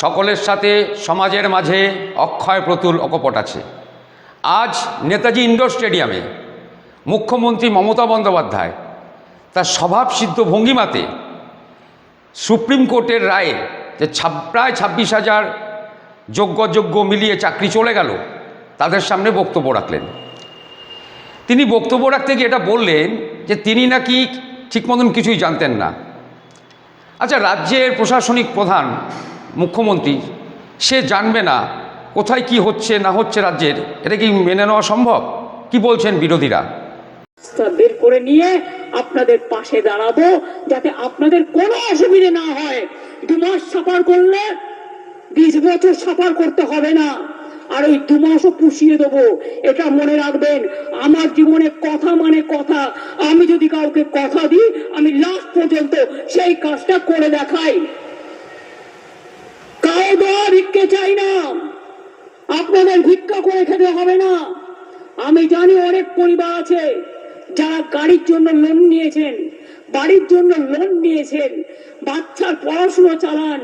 সকলের সাথে, সমাজের মাঝে অক্ষয় প্রতুল অকপট আছে। আজ নেতাজি ইন্ডোর স্টেডিয়ামে মুখ্যমন্ত্রী মমতা বন্দ্যোপাধ্যায় তার স্বভাবসিদ্ধ ভঙ্গিমাতে সুপ্রিম কোর্টের রায়ে যে প্রায় ছাব্বিশ হাজার যোগ্য যোগ্য মিলিয়ে চাকরি চলে গেল, তাদের সামনে বক্তব্য রাখলেন। তিনি বক্তব্য রাখতে গিয়ে এটা বললেন যে তিনি নাকি ঠিক মতন কিছুই জানতেন না। আচ্ছা রাজ্যের প্রশাসনিক প্রধান মুখ্যমন্ত্রী, সে জানবে না কোথায় কি হচ্ছে, না হচ্ছে রাজ্যের। এটা কি মেনে নেওয়া সম্ভব? কি বলছেন বিরোধীরা? বের করে নিয়ে আপনাদের পাশে দাঁড়াবো যাতে আপনাদের কোনো অসুবিধে না হয়। দু মাস সাফার করলে বিশ বছর সাফার করতে হবে না। আর ওই দু মাসও পুষিয়ে দেবো, এটা মনে রাখবেন। আমার জীবনে কথা মানে কথা। আমি যদি কাউকে কথা দিই, আমি লাস্ট পর্যন্ত সেই কাজটা করে দেখাই। কাউ দেওয়া ভিক্ষে চাই না। আপনাদের ভিক্ষা করে খেতে হবে না। আমি জানি অনেক পরিবার আছে যারা গাড়ির জন্য লোন নিয়েছেন, বাড়ির জন্য লোন নিয়েছেন, বাচ্চার পড়াশুনো চালান,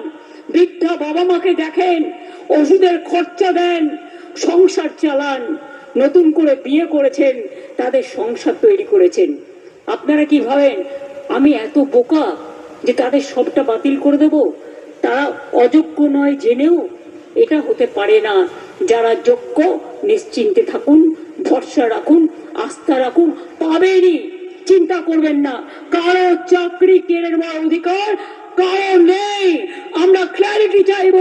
বৃদ্ধা বাবা মাকে দেখেন, ওষুধের খরচা দেন, সংসার চালান, নতুন করে বিয়ে করেছেন, তাদের সংসার তৈরি করেছেন। আপনারা কি ভাবেন, আমি এত বোকা যে তাদের সবটা বাতিল করে দেব? তারা অযোগ্য নয় জেনেও এটা হতে পারে না। যারা যোগ্য, নিশ্চিন্তে থাকুন, ভরসা রাখুন, আস্থা রাখুন, পাবেনই। চিন্তা করবেন না। কারও চাকরি কেড়ে নেওয়ার অধিকার কারও নেই। আমরা ক্ল্যারিটি চাইব।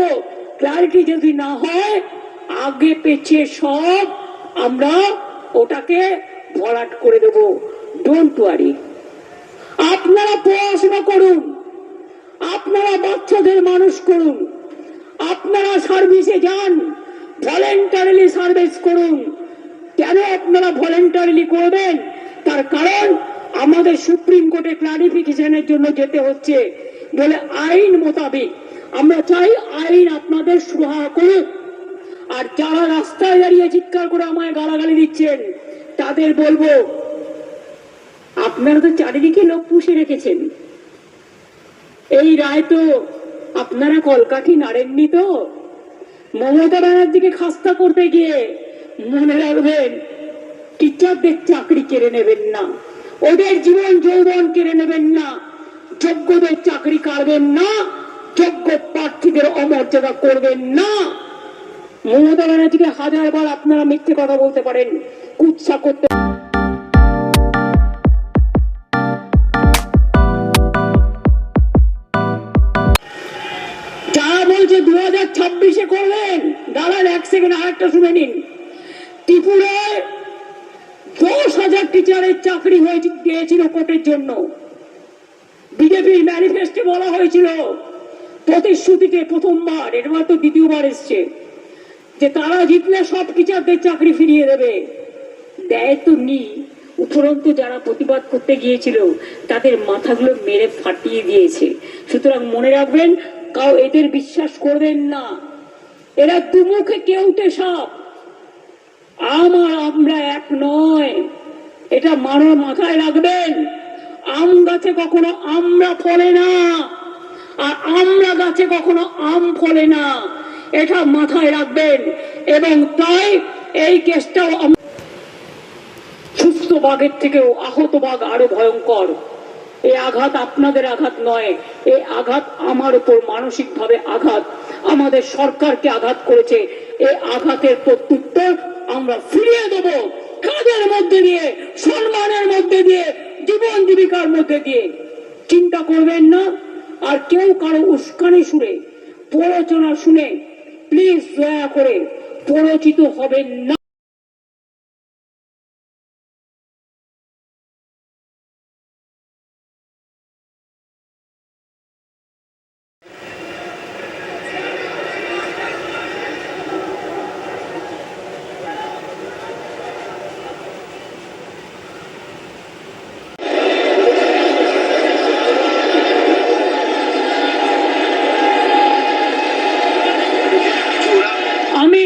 ক্ল্যারিটি যদি না হয়, আগে পেছে সব, আমরা ওটাকে ভরাট করে দেব। ডোন্ট ওয়ারি আপনারা পড়াশোনা করুন। আপনারা বাচ্চাদের মানুষ করুন। আপনারা সার্ভিসে যান ভলেন্টারিলি সার্ভিস করুন। কেন আপনারা ভলেন্টারিলি করবেন? তার কারণ আমাদের সুপ্রিম কোর্টে ক্লারিফিকেশনের জন্য যেতে হচ্ছে। বলে আইন মোতাবেক। আমরা চাই আইন আপনাদের সুরাহা করুক। আর যারা রাস্তায় দাঁড়িয়ে চিৎকার করে আমায় গালাগালি দিচ্ছেন, তাদের বলব, আপনারা তো চারিদিকে লোক পুষে রেখেছেন। এই রায় তো আপনারা কলকাঠি নাড়েননি তো? মমতা ব্যানার্জিকে খাস্তা করতে গিয়ে মনে রাখবেন, টিচারদের চাকরি কেড়ে নেবেন না, ওদের জীবন যৌবন কেড়ে নেবেন না, যোগ্যদের চাকরি কাড়বেন না, যোগ্য প্রার্থীদের অমর্যাদা করবেন না। মমতা ব্যানার্জিকে হাজার বার আপনারা মিথ্যে কথা বলতে পারেন, কুৎসা করতে ছাব্বিশে করবেন দাঁড়ান এক সেকেন্ড আরেকটা শুনে নিন। ত্রিপুরায় দশ হাজার টিচারের চাকরি হয়েছে দিয়েছিল কোর্টের জন্য। বিজেপির ম্যানিফেস্টে বলা হয়েছিল, প্রতিশ্রুতিতে প্রথমবার এবার তো দ্বিতীয়বার এসছে, যে তারা জিতলে সব টিচারদের চাকরি ফিরিয়ে দেবে। দেয় তো নি উপরন্তু যারা প্রতিবাদ করতে গিয়েছিল, তাদের মাথাগুলো মেরে ফাটিয়ে দিয়েছে। সুতরাং মনে রাখবেন কাউ এদের বিশ্বাস করবেন না। এরা দুমুখে কেউটে সাপ। আমার, আমরা এক নয়। এটা মানো মাথায় রাখবেন। আম গাছে কখনো আমরা ফলে না। আর আমরা গাছে কখনো আম ফলে না। এটা মাথায় রাখবেন। এবং তাই এই কেসটাও সুস্থ বাঘের থেকেও আহত বাঘ আরও ভয়ঙ্কর। এই আঘাত আপনাদের আঘাত নয় এই আঘাত আমার উপর মানসিক ভাবে আঘাত। আমাদের সরকারকে আঘাত করেছে এই আঘাতের প্রত্যুত্তর আমরা ফিরিয়ে দেব। কাজের মধ্যে দিয়ে? সম্মানের মধ্যে দিয়ে, জীবন জীবিকার মধ্যে দিয়ে। চিন্তা করবেন না, আর কেউ কারও উস্কানি শুনে, প্ররোচনা শুনে প্লিজ দয়া করে প্ররোচিত হবেন না আমি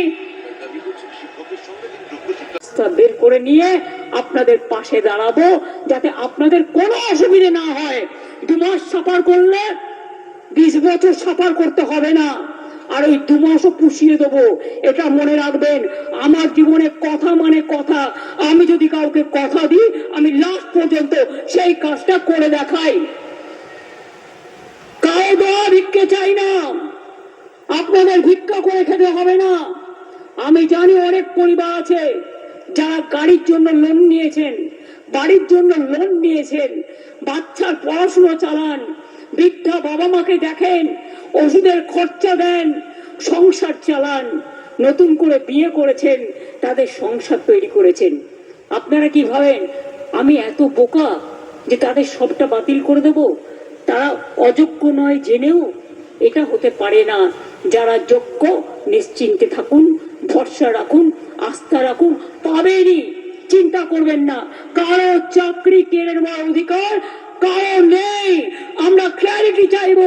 রাস্তা বের করে নিয়ে আপনাদের পাশে দাঁড়াবো যাতে আপনাদের কোনো অসুবিধে না হয়। দু মাস সাফার করলে বিশ বছর সাফার করতে হবে না। আর ওই দু মাসও পুষিয়ে দেবো, এটা মনে রাখবেন। আমার জীবনে কথা মানে কথা। আমি যদি কাউকে কথা দিই, আমি লাস্ট পর্যন্ত সেই কাজটা করে দেখাই। কাউ ভিক্ষে চাই না। আপনাদের ভিক্ষা করে খেতে হবে না। আমি জানি অনেক পরিবার আছে যারা গাড়ির জন্য লোন নিয়েছেন, বাড়ির জন্য লোন নিয়েছেন, বাচ্চার পড়াশুনো চালান, বৃদ্ধা বাবা মাকে দেখেন, ওষুধের খরচা দেন, সংসার চালান, নতুন করে বিয়ে করেছেন, তাদের সংসার তৈরি করেছেন। আপনারা কি ভাবেন, আমি এত বোকা যে তাদের সবটা বাতিল করে দেব? তারা অযোগ্য নয় জেনেও এটা হতে পারে না। যারা যোগ্য, নিশ্চিন্তে থাকুন, ভরসা রাখুন আস্থা রাখুন পাবেনই চিন্তা করবেন না। কারও চাকরি কেড়ে নেওয়ার অধিকার কারও নেই। আমরা ক্ল্যারিটি চাইব।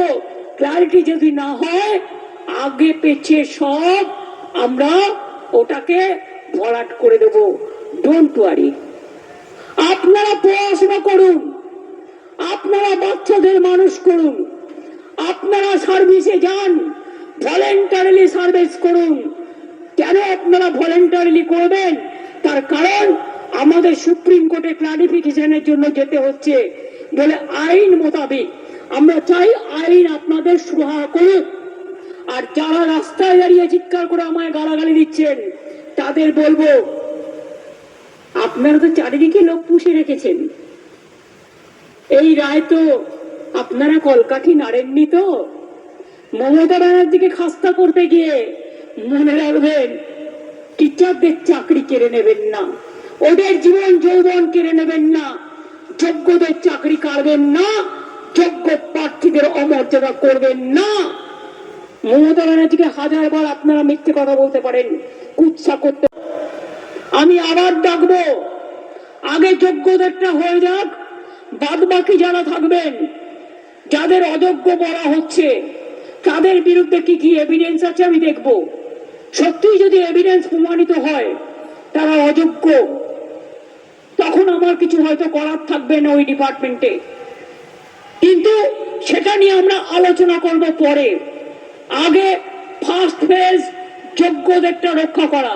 ক্ল্যারিটি যদি না হয়, আগে পেছে সব আমরা ওটাকে ভরাট করে দেব। ডোন্ট ওয়ারি আপনারা পড়াশোনা করুন। আপনারা বাচ্চাদের মানুষ করুন। আপনারা সার্ভিসে যান। ভলেন্টারিলি সার্ভিস করুন। কেন আপনারা ভলেন্টারিলি করবেন? তার কারণ আমাদের সুপ্রিম কোর্টে ক্লারিফিকেশনের জন্য যেতে হচ্ছে। বলে আইন মোতাবেক। আমরা চাই আইন আপনাদের সুরাহা করুক। আর যারা রাস্তায় দাঁড়িয়ে চিৎকার করে আমায় গালাগালি দিচ্ছেন, তাদের বলব, আপনারা তো চারিদিকে লোক পুষে রেখেছেন। এই রায় তো আপনারা কলকাঠি নাড়েননি তো? মমতা ব্যানার্জিকে খাস্তা করতে গিয়ে মনে রাখবেন টিচারদের চাকরি কেড়ে নেবেন না। ওদের জীবন, যৌবন কেড়ে নেবেন না। যোগ্যদের চাকরি কাড়বেন না। যোগ্য প্রার্থীদের অমর্যাদা করবেন না। মমতা ব্যানার্জিকে হাজার বার আপনারা মিথ্যে কথা বলতে পারেন, কুৎসা করতে আমি আবার ডাকবো। আগে যোগ্যদেরটা হয়ে যাক বাদ বাকি যারা থাকবেন, যাদের অযোগ্য বলা হচ্ছে, তাদের বিরুদ্ধে কি কি এভিডেন্স আছে আমি দেখব। সত্যি যদি এভিডেন্স প্রমাণিত হয়, তারা অযোগ্য, তখন আমার কিছু হয়তো করার থাকবে না ওই ডিপার্টমেন্টে কিন্তু সেটা নিয়ে আমরা আলোচনা করব পরে। আগে ফার্স্ট ফেজ যোগ্যদেরটা রক্ষা করা।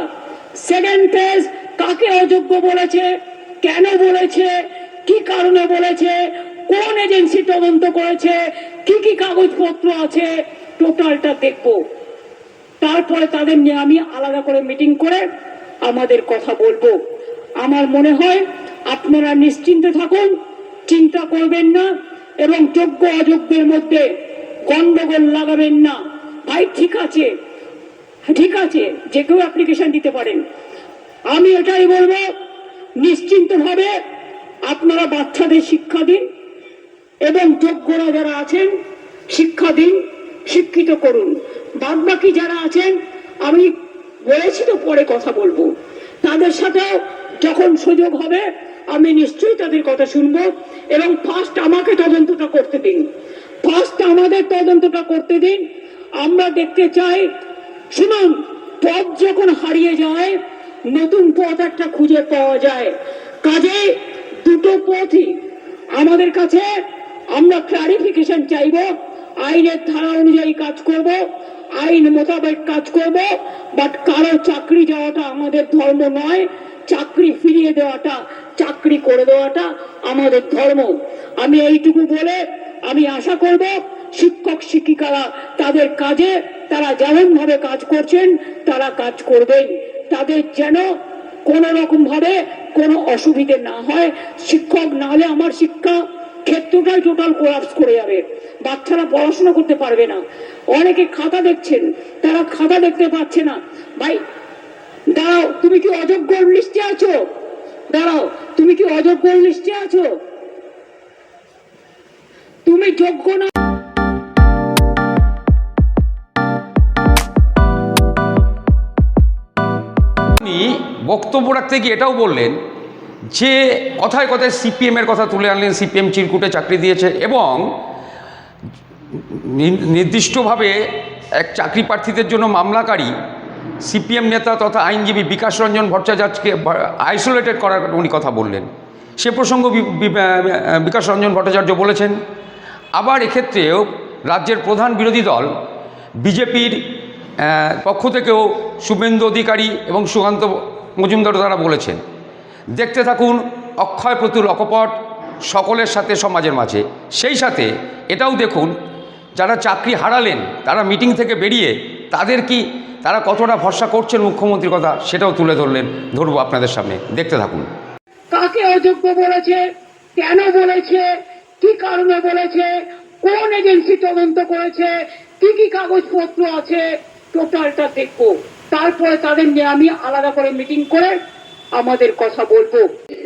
সেকেন্ড ফেজ কাকে অযোগ্য বলেছে, কেন বলেছে, কি কারণে বলেছে, কোন এজেন্সি তদন্ত করেছে, কি কি কাগজপত্র আছে টোটালটা দেখব। তারপরে তাদের নিয়ে আমি আলাদা করে মিটিং করে আমাদের কথা বলব। আমার মনে হয় আপনারা নিশ্চিন্তে থাকুন, চিন্তা করবেন না এবং যোগ্য অযোগ্যের মধ্যে গন্ডগোল লাগাবেন না। ভাই, ঠিক আছে। ঠিক আছে, যে কেউ অ্যাপ্লিকেশন দিতে পারেন। আমি এটাই বলব, নিশ্চিন্তভাবে আপনারা বাচ্চাদের শিক্ষা দিন এবং যোগ্যরা যারা আছেন, শিক্ষা দিন, শিক্ষিত করুন। বাদ বাকি যারা আছেন, আমি বলেছি তো পরে কথা বলব। তাদের সাথেও যখন সুযোগ হবে, আমি নিশ্চয়ই তাদের কথা শুনব এবং ফার্স্ট আমাকে তদন্তটা করতে দিন। ফার্স্ট আমাদের তদন্তটা করতে দিন। আমরা দেখতে চাই, শুনুন, পথ যখন হারিয়ে যায়, নতুন পথ একটা খুঁজে পাওয়া যায়। কাজে দুটো পথই আমাদের কাছে। আমরা ক্লারিফিকেশন চাইব, আইনের ধারা অনুযায়ী কাজ করব। আইন মোতাবেক কাজ করব বাট কারও চাকরি যাওয়াটা আমাদের ধর্ম নয়। চাকরি ফিরিয়ে দেওয়াটা, চাকরি করে দেওয়াটা আমাদের ধর্ম। আমি এইটুকু বলে আমি আশা করব, শিক্ষক শিক্ষিকারা তাদের কাজে, তারা যেমন ভাবে কাজ করছেন, তারা কাজ করবেন। তাদের যেন কোন রকম ভাবে কোনো অসুবিধে না হয়। শিক্ষক না হলে আমার শিক্ষা ক্ষেত্রটাই টোটাল কোলাপস করে যাবে। বাচ্চারা পড়াশোনা করতে পারবে না। অনেকে খাতা দেখছেন, তারা খাতা দেখতে পাচ্ছে না। ভাই, দাঁড়াও, তুমি কি অযোগ্য লিস্টে আছো? দাঁড়াও, তুমি কি অযোগ্য লিস্টে আছো? তুমি যোগ্য না। বক্তব্য রাখতে গিয়ে এটাও বললেন যে কথায় কথায় সিপিএমের কথা তুলে আনলেন সিপিএম চিরকুটে চাকরি দিয়েছে এবং নির্দিষ্টভাবে এক চাকরি প্রার্থীদের জন্য মামলাকারী সিপিএম নেতা তথা আইনজীবী বিকাশ রঞ্জন ভট্টাচার্যকে আইসোলেটেড করার উনি কথা বললেন। সে প্রসঙ্গ বিকাশ রঞ্জন ভট্টাচার্য বলেছেন, আবার এক্ষেত্রেও রাজ্যের প্রধান বিরোধী দল, বিজেপির পক্ষ থেকেও শুভেন্দু অধিকারী এবং সুকান্ত মজুমদার তারা বলেছেন। দেখতে থাকুন অক্ষয় প্রতুল অকপট সকলের সাথে সমাজের মাঝে। সেই সাথে এটাও দেখুন, যারা চাকরি হারালেন, তারা মিটিং থেকে বেরিয়ে তাদের কি, তারা কতটা ভরসা করছেন মুখ্যমন্ত্রীর কথা, সেটাও তুলে ধরলেন, ধরবো আপনাদের সামনে। দেখতে থাকুন। কাকে অযোগ্য বলেছে, কেন বলেছে, কি কারণে বলেছে, কোন এজেন্সি তদন্ত করেছে, কি কি কাগজপত্র আছে, টোটালটা দেখব। তারপরে তাদের নিয়ে আমি আলাদা করে মিটিং করে আমাদের কথা বলব।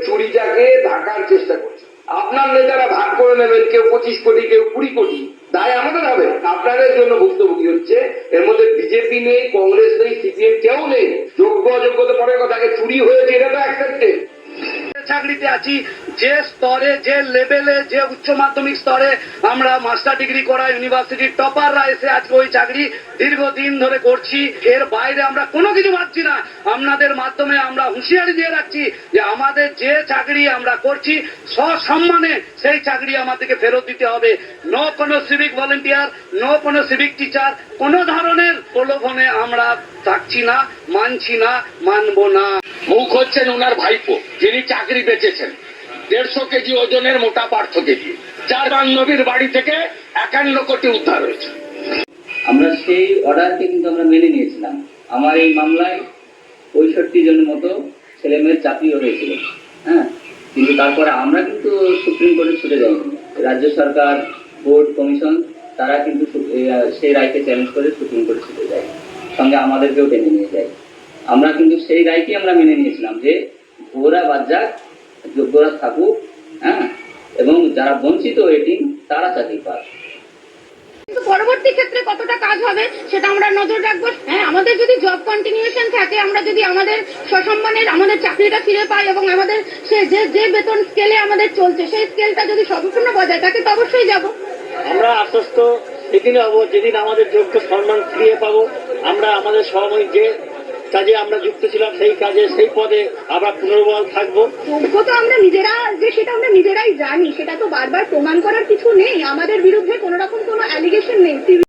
চুরিটাকে ঢাকার চেষ্টা করছে। আপনার নেতারা ভাগ করে নেবেন কেউ পঁচিশ কোটি কেউ কুড়ি কোটি। তাই আমাদের হবে। আপনাদের জন্য ভুক্তভোগী হচ্ছে। এর মধ্যে বিজেপি নেই কংগ্রেস নেই সিপিএম কেউ নেই। যোগ্য অযোগ্যতা পরের কথা চুরি হয়েছে এটা তো অ্যাকসেপ্টেড চাকরিতে আছি যে স্তরে, যে লেভেলে যে উচ্চ মাধ্যমিক স্তরে আমরা মাস্টার ডিগ্রি করা ইউনিভার্সিটির টপাররা এসে আজকে ওই চাকরি দীর্ঘদিন ধরে করছি। এর বাইরে আমরা কোনো কিছু ভাবছি না। আপনাদের মাধ্যমে আমরা হুঁশিয়ারি দিয়ে রাখছি যে আমাদের যে চাকরি আমরা করছি, সসম্মানে সেই চাকরি আমাদেরকে ফেরত দিতে হবে। নো কোনো সিভিক ভলেন্টিয়ার নো কোনো সিভিক টিচার কোনো ধরনের প্রলোভনে আমরা থাকছি না, মানছি না, মানবো না। মুখ হচ্ছেন ওনার ভাইপো, যিনি চাকরি বেঁচেছেন। দেড়শো কেজি ওজনের মোটা পার্থ কেজি চার বান্ধবীর বাড়ি থেকে একান্ন কোটি উদ্ধার হয়েছে। আমরা সেই অর্ডারকে কিন্তু আমরা মেনে নিয়েছিলাম। আমার এই মামলায় পঁয়ষট্টি জনের মতো ছেলে মেয়ের চাকরিও হয়েছিল হ্যাঁ? কিন্তু তারপরে আমরা কিন্তু সুপ্রিম কোর্টে ছুটে যাইনি রাজ্য সরকার, বোর্ড, কমিশন, তারা কিন্তু সেই রায়কে চ্যালেঞ্জ করে সুপ্রিম কোর্টে ছুটে যায়। সঙ্গে আমাদেরকেও টেনে নিয়ে যায়। আমরা কিন্তু সেই রায়কে আমরা মেনে নিয়েছিলাম যে ওরা যাক যোগ্যরা থাকুক হ্যাঁ? এবং যারা বঞ্চিত ওয়েটিং তারা চাকরি পাক পরবর্তী ক্ষেত্রে কতটা কাজ হবে সেটা আমরা নজর রাখব। হ্যাঁ আমাদের যদি জব কন্টিনিউশন থাকে আমরা যদি আমাদের সসম্মানের আমাদের চাকরিটা ফিরে পাই এবং আমাদের সে যে যে বেতন স্কেলে আমাদের চলছে সেই স্কেলটা যদি সম্পূর্ণ বজায় থাকে তো অবশ্যই যাব। আমরা আশ্বস্ত সেদিন হব যেদিন আমাদের যোগ্য সম্মান ফিরিয়ে পাবো। আমরা আমাদের সহময় যে কাজে আমরা যুক্ত ছিলাম, সেই কাজে, সেই পদে আবার পুনর্বল থাকব। যোগ্য তো আমরা নিজেরা যে সেটা আমরা নিজেরাই জানি, সেটা তো বারবার প্রমাণ করার কিছু নেই। আমাদের বিরুদ্ধে কোনো রকম কোনো অ্যালিগেশন নেই।